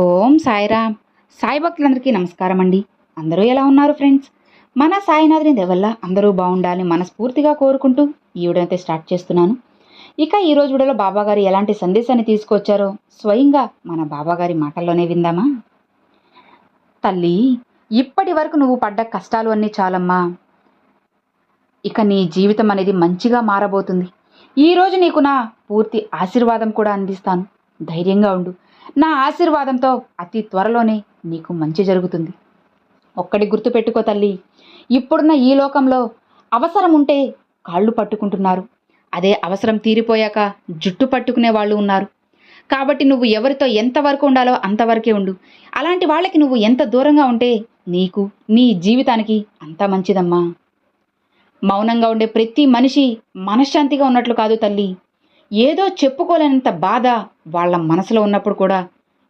ఓం సాయిరామ్. సాయి భక్తులందరికీ నమస్కారం అండి. అందరూ ఎలా ఉన్నారు ఫ్రెండ్స్? మన సాయినాథుని దేవల్ల అందరూ బాగుండాలని మనస్ఫూర్తిగా కోరుకుంటూ ఈ వీడియోనైతే స్టార్ట్ చేస్తున్నాను. ఇక ఈ రోజు వీడియోలో బాబాగారు ఎలాంటి సందేశాన్ని తీసుకొచ్చారో స్వయంగా మన బాబాగారి మాటల్లోనే విందామా? తల్లి ఇప్పటి వరకు నువ్వు పడ్డ కష్టాలు అన్నీ చాలమ్మా. ఇక నీ జీవితం అనేది మంచిగా మారబోతుంది. ఈరోజు నీకు నా పూర్తి ఆశీర్వాదం కూడా అందిస్తాను. ధైర్యంగా ఉండు. నా ఆశీర్వాదంతో అతి త్వరలోనే నీకు మంచి జరుగుతుంది. ఒక్కడి గుర్తుపెట్టుకో తల్లి. ఇప్పుడున్న ఈ లోకంలో అవసరం ఉంటే కాళ్ళు పట్టుకుంటున్నారు. అదే అవసరం తీరిపోయాక జుట్టు పట్టుకునే వాళ్ళు ఉన్నారు. కాబట్టి నువ్వు ఎవరితో ఎంతవరకు ఉండాలో అంతవరకే ఉండు. అలాంటి వాళ్ళకి నువ్వు ఎంత దూరంగా ఉంటే నీకు నీ జీవితానికి అంత మంచిదమ్మా. మౌనంగా ఉండే ప్రతి మనిషి మనశ్శాంతిగా ఉన్నట్లు కాదు తల్లి. ఏదో చెప్పుకోలేనంత బాధ వాళ్ళ మనసులో ఉన్నప్పుడు కూడా.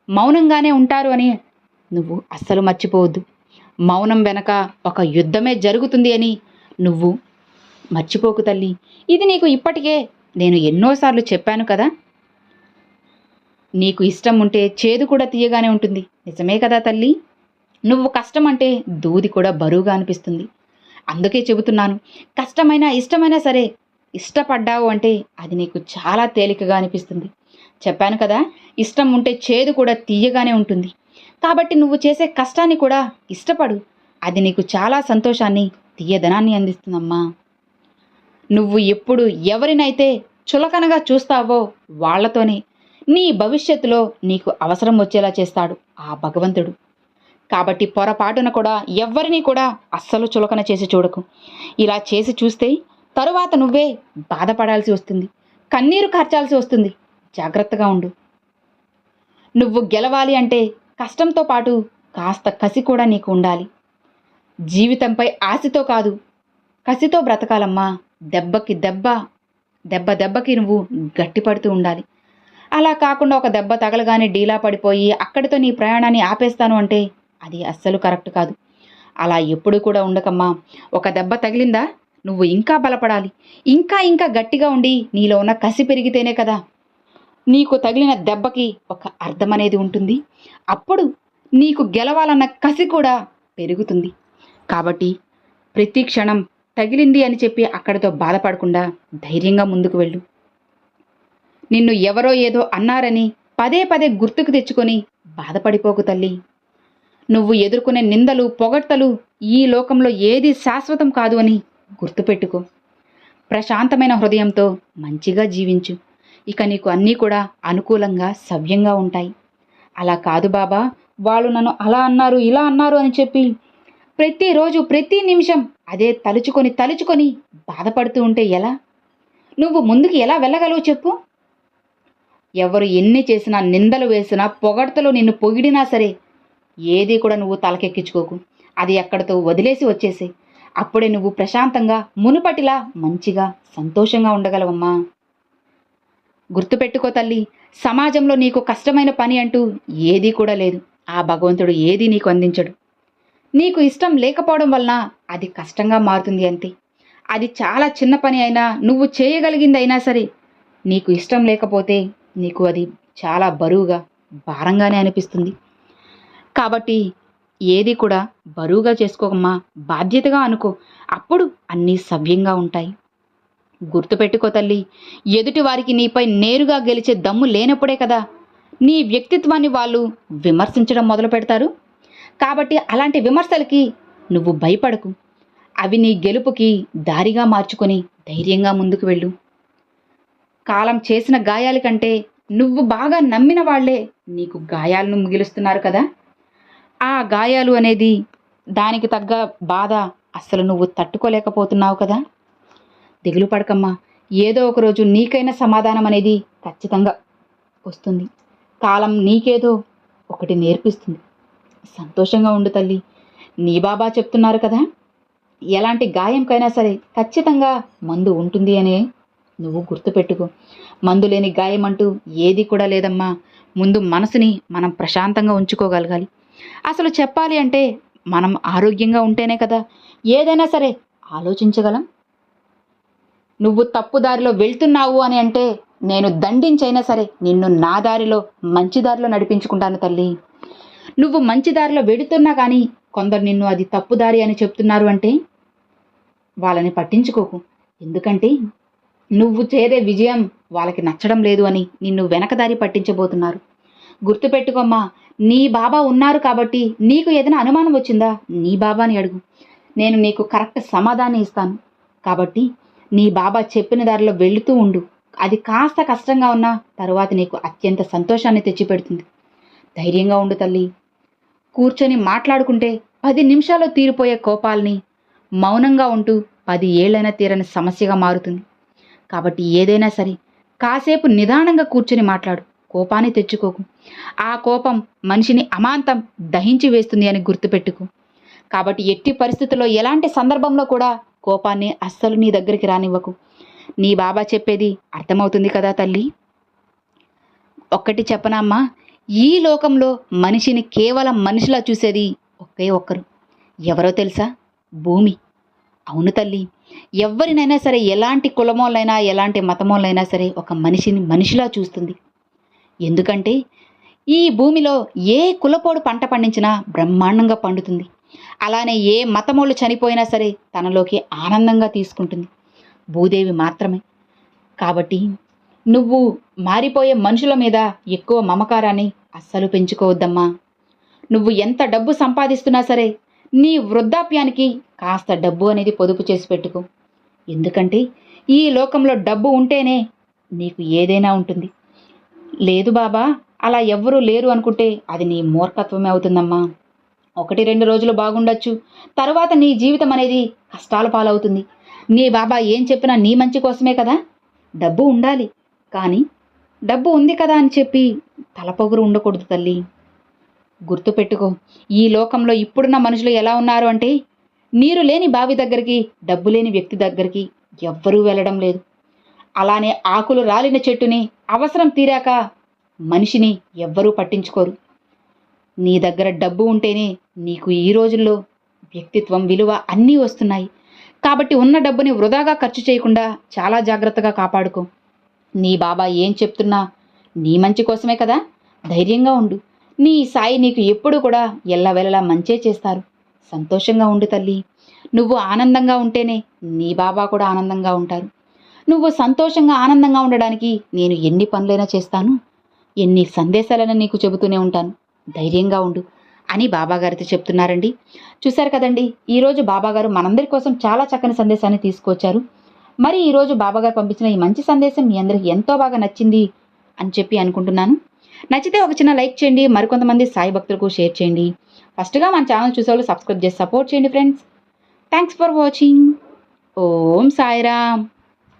మౌనంగానే ఉంటారు అని నువ్వు అస్సలు మర్చిపోవద్దు. మౌనం వెనక ఒక యుద్ధమే జరుగుతుంది అని నువ్వు మర్చిపోకు తల్లి. ఇది నీకు ఇప్పటికే నేను ఎన్నోసార్లు చెప్పాను కదా. నీకు ఇష్టం ఉంటే చేదు కూడా తీయగానే ఉంటుంది. నిజమే కదా తల్లి? నువ్వు కష్టం అంటే దూది కూడా బరువుగా అనిపిస్తుంది. అందుకే చెబుతున్నాను. కష్టమైనా ఇష్టమైనా సరే ఇష్టపడ్డావు అంటే అది నీకు చాలా తేలికగా అనిపిస్తుంది. చెప్పాను కదా ఇష్టం ఉంటే చేదు కూడా తీయగానే ఉంటుంది. కాబట్టి నువ్వు చేసే కష్టాన్ని కూడా ఇష్టపడు. అది నీకు చాలా సంతోషాన్ని తీయదనాన్ని అందిస్తుందమ్మా. నువ్వు ఎప్పుడు ఎవరినైతే చులకనగా చూస్తావో వాళ్ళతోనే నీ భవిష్యత్తులో నీకు అవసరం వచ్చేలా చేస్తాడు ఆ భగవంతుడు. కాబట్టి పొరపాటున కూడా ఎవ్వరిని కూడా అస్సలు చులకన చేసి చూడకు. ఇలా చేసి చూస్తే తరువాత నువ్వే బాధపడాల్సి వస్తుంది. కన్నీరు కార్చాల్సి వస్తుంది. జాగ్రత్తగా ఉండు. నువ్వు గెలవాలి అంటే కష్టంతో పాటు కాస్త కసి కూడా నీకు ఉండాలి. జీవితంపై ఆశతో కాదు. కసితో బ్రతకాలమ్మా. దెబ్బకి దెబ్బ దెబ్బ దెబ్బకి నువ్వు గట్టిపడుతూ ఉండాలి. అలా కాకుండా ఒక దెబ్బ తగలగానే డీలా పడిపోయి అక్కడితో నీ ప్రయాణాన్ని ఆపేస్తాను అంటే అది అస్సలు కరెక్ట్ కాదు. అలా ఎప్పుడు కూడా ఉండకమ్మా. ఒక దెబ్బ తగిలిందా? నువ్వు ఇంకా బలపడాలి. ఇంకా ఇంకా గట్టిగా ఉండి నీలో ఉన్న కసి పెరిగితేనే కదా. నీకు తగిలిన దెబ్బకి ఒక అర్థం అనేది ఉంటుంది. అప్పుడు నీకు గెలవాలన్న కసి కూడా పెరుగుతుంది. కాబట్టి ప్రతి క్షణం తగిలింది అని చెప్పి అక్కడితో బాధపడకుండా ధైర్యంగా ముందుకు వెళ్ళు. నిన్ను ఎవరో ఏదో అన్నారని పదే పదే గుర్తుకు తెచ్చుకొని బాధపడిపోకు తల్లి. నువ్వు ఎదుర్కొనే నిందలు పొగడ్తలు ఈ లోకంలో ఏది శాశ్వతం కాదు అని గుర్తుపెట్టుకో. ప్రశాంతమైన హృదయంతో మంచిగా జీవించు. ఇక నీకు అన్నీ కూడా అనుకూలంగా సవ్యంగా ఉంటాయి. అలా కాదు బాబా వాళ్ళు నన్ను అలా అన్నారు ఇలా అన్నారు అని చెప్పి ప్రతిరోజు ప్రతి నిమిషం అదే తలుచుకొని తలుచుకొని బాధపడుతూ ఉంటే ఎలా? నువ్వు ముందుకు ఎలా వెళ్ళగలవు చెప్పు? ఎవరు ఎన్ని చేసినా నిందలు వేసినా పొగడ్తలు నిన్ను పొగిడినా సరే ఏది కూడా నువ్వు తలకెక్కించుకోకు. అది ఎక్కడితో వదిలేసి వచ్చేసే అప్పుడే నువ్వు ప్రశాంతంగా మునుపటిలా మంచిగా సంతోషంగా ఉండగలవమ్మా. గుర్తుపెట్టుకో తల్లి సమాజంలో నీకు కష్టమైన పని అంటూ ఏదీ కూడా లేదు. ఆ భగవంతుడు ఏదీ నీకు అందించడు. నీకు ఇష్టం లేకపోవడం వలన అది కష్టంగా మారుతుంది అంతే. అది చాలా చిన్న పని అయినా నువ్వు చేయగలిగింది అయినా సరే నీకు ఇష్టం లేకపోతే నీకు అది చాలా బరువుగా భారంగానే అనిపిస్తుంది. కాబట్టి ఏది కూడా బరువుగా చేసుకోకమ్మా బాధ్యతగా అనుకో. అప్పుడు అన్నీ సవ్యంగా ఉంటాయి. గుర్తుపెట్టుకో తల్లి ఎదుటి వారికి నీపై నేరుగా గెలిచే దమ్ము లేనప్పుడే కదా నీ వ్యక్తిత్వాన్ని వాళ్ళు విమర్శించడం మొదలు పెడతారు. కాబట్టి అలాంటి విమర్శలకి నువ్వు భయపడకు. అవి నీ గెలుపుకి దారిగా మార్చుకొని ధైర్యంగా ముందుకు వెళ్ళు. కాలం చేసిన గాయాల కంటే నువ్వు బాగా నమ్మిన వాళ్ళే నీకు గాయాలను మిగిలుస్తున్నారు కదా. ఆ గాయాలు అనేది దానికి తగ్గ బాధ అస్సలు నువ్వు తట్టుకోలేకపోతున్నావు కదా? దిగులు పడకమ్మా. ఏదో ఒకరోజు నీకైనా నీకైన సమాధానం అనేది ఖచ్చితంగా వస్తుంది. కాలం నీకేదో ఒకటి నేర్పిస్తుంది. సంతోషంగా ఉండు తల్లి. నీ బాబా చెప్తున్నారు కదా? ఎలాంటి గాయంకైనా సరే ఖచ్చితంగా మందు ఉంటుంది అనే నువ్వు గుర్తుపెట్టుకో. మందు లేని గాయం అంటూ ఏది కూడా లేదమ్మా. ముందు మనసుని మనం ప్రశాంతంగా ఉంచుకోగలగాలి. అసలు చెప్పాలి అంటే మనం ఆరోగ్యంగా ఉంటేనే కదా. ఏదైనా సరే ఆలోచించగలం. నువ్వు తప్పు దారిలో వెళ్తున్నావు అని అంటే నేను దండించైనా సరే నిన్ను నా దారిలో మంచి దారిలో నడిపించుకుంటాను తల్లి. నువ్వు మంచి దారిలో వెడుతున్నా కానీ కొందరు నిన్ను అది తప్పుదారి అని చెప్తున్నారు అంటే వాళ్ళని పట్టించుకోకు. ఎందుకంటే నువ్వు చేరే విజయం వాళ్ళకి నచ్చడం లేదు అని నిన్ను వెనకదారి పట్టించబోతున్నారు. గుర్తుపెట్టుకోమ్మా నీ బాబా ఉన్నారు కాబట్టి నీకు ఏదైనా అనుమానం వచ్చిందా? నీ బాబాని అడుగు. నేను నీకు కరెక్ట్ సమాధానం ఇస్తాను. కాబట్టి నీ బాబా చెప్పిన దారిలో వెళుతూ ఉండు. అది కాస్త కష్టంగా ఉన్నా తరువాత నీకు అత్యంత సంతోషాన్ని తెచ్చిపెడుతుంది. ధైర్యంగా ఉండు తల్లి. కూర్చొని మాట్లాడుకుంటే పది నిమిషాల్లో తీరిపోయే కోపాల్ని మౌనంగా ఉంటూ పది ఏళ్ళైనా తీరని సమస్యగా మారుతుంది. కాబట్టి ఏదైనా సరే కాసేపు నిదానంగా కూర్చొని మాట్లాడు. కోపాన్ని తెచ్చుకోకు. ఆ కోపం మనిషిని అమాంతం దహించి వేస్తుంది అని గుర్తుపెట్టుకో. కాబట్టి ఎట్టి పరిస్థితుల్లో ఎలాంటి సందర్భంలో కూడా కోపాన్ని అస్సలు నీ దగ్గరికి రానివ్వకు. నీ బాబా చెప్పేది అర్థమవుతుంది కదా తల్లి? ఒక్కటి చెప్పనమ్మా ఈ లోకంలో మనిషిని కేవలం మనిషిలా చూసేది ఒకే ఒక్కరు. ఎవరో తెలుసా? భూమి. అవును తల్లి. ఎవరినైనా సరే ఎలాంటి కులమోళ్ళైనా ఎలాంటి మతమోళ్ళైనా సరే ఒక మనిషిని మనిషిలా చూస్తుంది. ఎందుకంటే ఈ భూమిలో ఏ కులపోడు పంట పండించినా బ్రహ్మాండంగా పండుతుంది. అలానే ఏ మతమోళ్ళు చనిపోయినా సరే తనలోకి ఆనందంగా తీసుకుంటుంది. భూదేవి మాత్రమే. కాబట్టి నువ్వు మారిపోయే మనుషుల మీద ఎక్కువ మమకారాన్ని అస్సలు పెంచుకోవద్దమ్మా. నువ్వు ఎంత డబ్బు సంపాదిస్తున్నా సరే నీ వృద్ధాప్యానికి కాస్త డబ్బు అనేది పొదుపు చేసి పెట్టుకో. ఎందుకంటే ఈ లోకంలో డబ్బు ఉంటేనే నీకు ఏదైనా ఉంటుంది. లేదు బాబా అలా ఎవ్వరూ లేరు అనుకుంటే అది నీ మూర్ఖత్వమే అవుతుందమ్మా. ఒకటి రెండు రోజులు బాగుండొచ్చు తరువాత నీ జీవితం అనేది కష్టాల పాలవుతుంది. నీ బాబా ఏం చెప్పినా నీ మంచి కోసమే కదా. డబ్బు ఉండాలి కానీ డబ్బు ఉంది కదా అని చెప్పి తలపొగురు ఉండకూడదు తల్లి. గుర్తుపెట్టుకో ఈ లోకంలో ఇప్పుడున్న మనుషులు ఎలా ఉన్నారు అంటే నీరు లేని బావి దగ్గరికి డబ్బు లేని వ్యక్తి దగ్గరికి ఎవ్వరూ వెళ్ళడం లేదు. అలానే ఆకులు రాలిన చెట్టుని అవసరం తీరాక మనిషిని ఎవ్వరూ పట్టించుకోరు. నీ దగ్గర డబ్బు ఉంటేనే నీకు ఈ రోజుల్లో వ్యక్తిత్వం విలువ అన్నీ వస్తున్నాయి. కాబట్టి ఉన్న డబ్బుని వృధాగా ఖర్చు చేయకుండా చాలా జాగ్రత్తగా కాపాడుకో. నీ బాబా ఏం చెప్తున్నా నీ మంచి కోసమే కదా? ధైర్యంగా ఉండు. నీ సాయి నీకు ఎప్పుడు కూడా ఎల్లవెల్లలా మంచే చేస్తారు. సంతోషంగా ఉండు తల్లి. నువ్వు ఆనందంగా ఉంటేనే నీ బాబా కూడా ఆనందంగా ఉంటారు. నువ్వు సంతోషంగా ఆనందంగా ఉండడానికి నేను ఎన్ని పనులైనా చేస్తాను. ఎన్ని సందేశాలైనా నీకు చెబుతూనే ఉంటాను. ధైర్యంగా ఉండు అని బాబాగారితో చెప్తున్నారండి. చూశారు కదండి ఈరోజు బాబాగారు మనందరి కోసం చాలా చక్కని సందేశాన్ని తీసుకొచ్చారు. మరి ఈరోజు బాబాగారు పంపించిన ఈ మంచి సందేశం మీ అందరికి ఎంతో బాగా నచ్చింది అని చెప్పి అనుకుంటున్నాను. నచ్చితే ఒక చిన్న లైక్ చేయండి మరికొంతమంది సాయి భక్తులకు షేర్ చేయండి. ఫస్ట్గా మన ఛానల్ చూసేవాళ్ళు సబ్స్క్రైబ్ చేసి సపోర్ట్ చేయండి friends. Thanks for watching. Om Sairam.